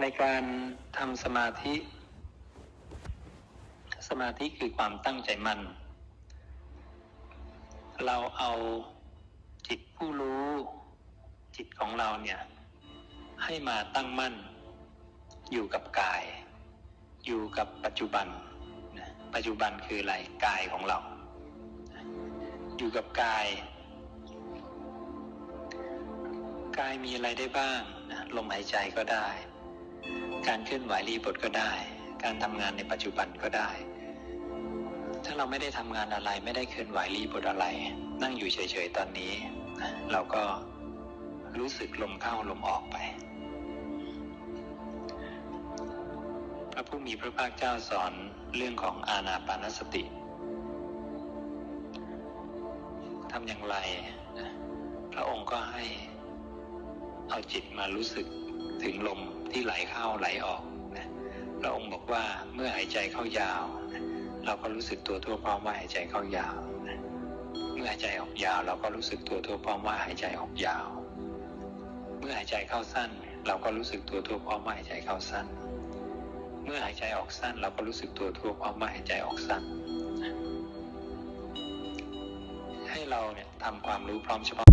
ในการทำสมาธิ สมาธิคือความตั้งใจมั่น เราเอาจิตผู้รู้จิตของเราเนี่ย ให้มาตั้งมั่น อยู่กับกาย อยู่กับปัจจุบัน ปัจจุบันคืออะไรกายของเรา อยู่กับกาย กายมีอะไรได้บ้างลมหายใจก็ได้ การเคลื่อนไหวรีบทก็ได้ การทำงานในปัจจุบันก็ได้ ถ้าเราไม่ได้ทำงานอะไรไม่ได้เคลื่อนไหวรีบทอะไร นั่งอยู่เฉยๆตอนนี้ เราก็รู้สึกลมเข้าลมออกไปพระผู้มีพระภาคเจ้าสอนเรื่องของอาณาปานสติทำอย่างไร พระองค์ก็ให้เอาจิตมารู้สึกถึงลม ที่ไหลเข้าไหลออกนะพระองค์บอกว่าเมื่อหายใจเข้ายาวนะเราก็รู้สึกตัวทั่วพร้อมว่าหายใจเข้ายาวนะเมื่อหายใจออกยาว เราก็รู้สึกตัวทั่วพร้อมว่าหายใจออกยาว เมื่อหายใจเข้าสั้น เราก็รู้สึกตัวทั่วพร้อมว่าหายใจเข้าสั้น เมื่อหายใจออกสั้น เราก็รู้สึกตัวทั่วพร้อมว่าหายใจออกสั้น ให้เราเนี่ยทำความรู้พร้อมเฉพาะ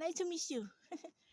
Nice to meet you